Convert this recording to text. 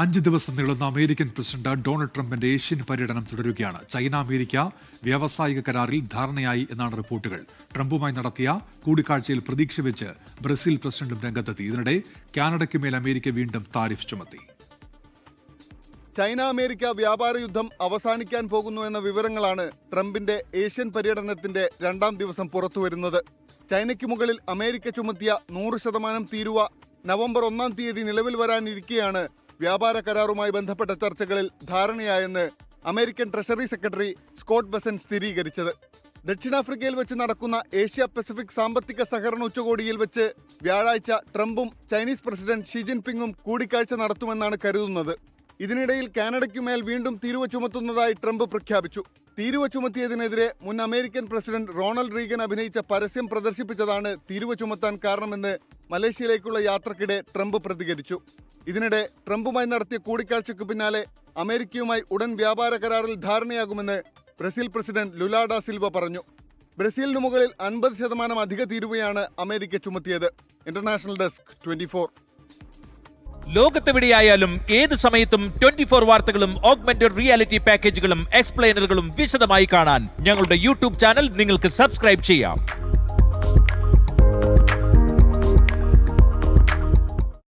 അഞ്ച് ദിവസം നീളുന്ന അമേരിക്കൻ പ്രസിഡന്റ് ഡൊണാൾഡ് ട്രംപിന്റെ ഏഷ്യൻ പര്യടനം തുടരുകയാണ്. ചൈന അമേരിക്ക വ്യാവസായിക കരാറിൽ ധാരണയായി എന്നാണ് റിപ്പോർട്ടുകൾ. ട്രംപുമായി നടത്തിയ കൂടിക്കാഴ്ചയിൽ പ്രതീക്ഷ വെച്ച് ബ്രസീൽ പ്രസിഡന്റും രംഗത്തെത്തി. ഇതിനിടെ കാനഡയ്ക്ക് മേൽ അമേരിക്ക വീണ്ടും താരിഫ് ചുമത്തി. ചൈന അമേരിക്ക വ്യാപാര യുദ്ധം അവസാനിക്കാൻ പോകുന്നു എന്ന വിവരങ്ങളാണ് ട്രംപിന്റെ ഏഷ്യൻ പര്യടനത്തിന്റെ രണ്ടാം ദിവസം പുറത്തുവരുന്നത്. ചൈനയ്ക്ക് മുകളിൽ അമേരിക്ക ചുമത്തിയ നൂറ് ശതമാനം തീരുവ നവംബർ ഒന്നാം തീയതി നിലവിൽ വരാനിരിക്കെയാണ് വ്യാപാര കരാറുമായി ബന്ധപ്പെട്ട ചർച്ചകളിൽ ധാരണയായെന്ന് American treasury secretary Scott Bessent സ്ഥിരീകരിച്ചത്. ദക്ഷിണാഫ്രിക്കയിൽ വെച്ച് നടക്കുന്ന ഏഷ്യ പസഫിക് സാമ്പത്തിക സഹകരണ ഉച്ചകോടിയിൽ വെച്ച് വ്യാഴാഴ്ച ട്രംപും ചൈനീസ് പ്രസിഡന്റ് ഷി ജിൻപിങ്ങും കൂടിക്കാഴ്ച നടത്തുമെന്നാണ് കരുതുന്നത്. ഇതിനിടയിൽ കാനഡയ്ക്കുമേൽ വീണ്ടും തീരുവ ചുമത്തുന്നതായി ട്രംപ് പ്രഖ്യാപിച്ചു. തീരുവ ചുമത്തിയതിനെതിരെ മുൻ അമേരിക്കൻ പ്രസിഡന്റ് റോണൾഡ് റീഗൻ അഭിനയിച്ച പരസ്യം പ്രദർശിപ്പിച്ചതാണ് തീരുവ ചുമത്താൻ കാരണമെന്ന് മലേഷ്യയിലേക്കുള്ള യാത്രക്കിടെ ട്രംപ് പ്രതികരിച്ചു. ഇതിനിടെ ട്രംപുമായി നടത്തിയ കൂടിക്കാഴ്ചയ്ക്ക് പിന്നാലെ അമേരിക്കയുമായി ഉടൻ വ്യാപാര കരാറിൽ ധാരണയാകുമെന്ന് Brazil president Lula da Silva പറഞ്ഞു. ബ്രസീലിന് മുകളിൽ അൻപത് ശതമാനം അധിക തീരുവയാണ് America ചുമത്തിയത്. International desk twenty four. ലോകത്തെവിടെയായാലും ഏത് സമയത്തും ട്വന്റി ഫോർ വാർത്തകളും ഓഗ്മെന്റഡ് റിയാലിറ്റി പാക്കേജുകളും എക്സ്പ്ലെയിനറുകളും വിശദമായി കാണാൻ ഞങ്ങളുടെ യൂട്യൂബ് ചാനൽ നിങ്ങൾക്ക് സബ്സ്ക്രൈബ് ചെയ്യാം.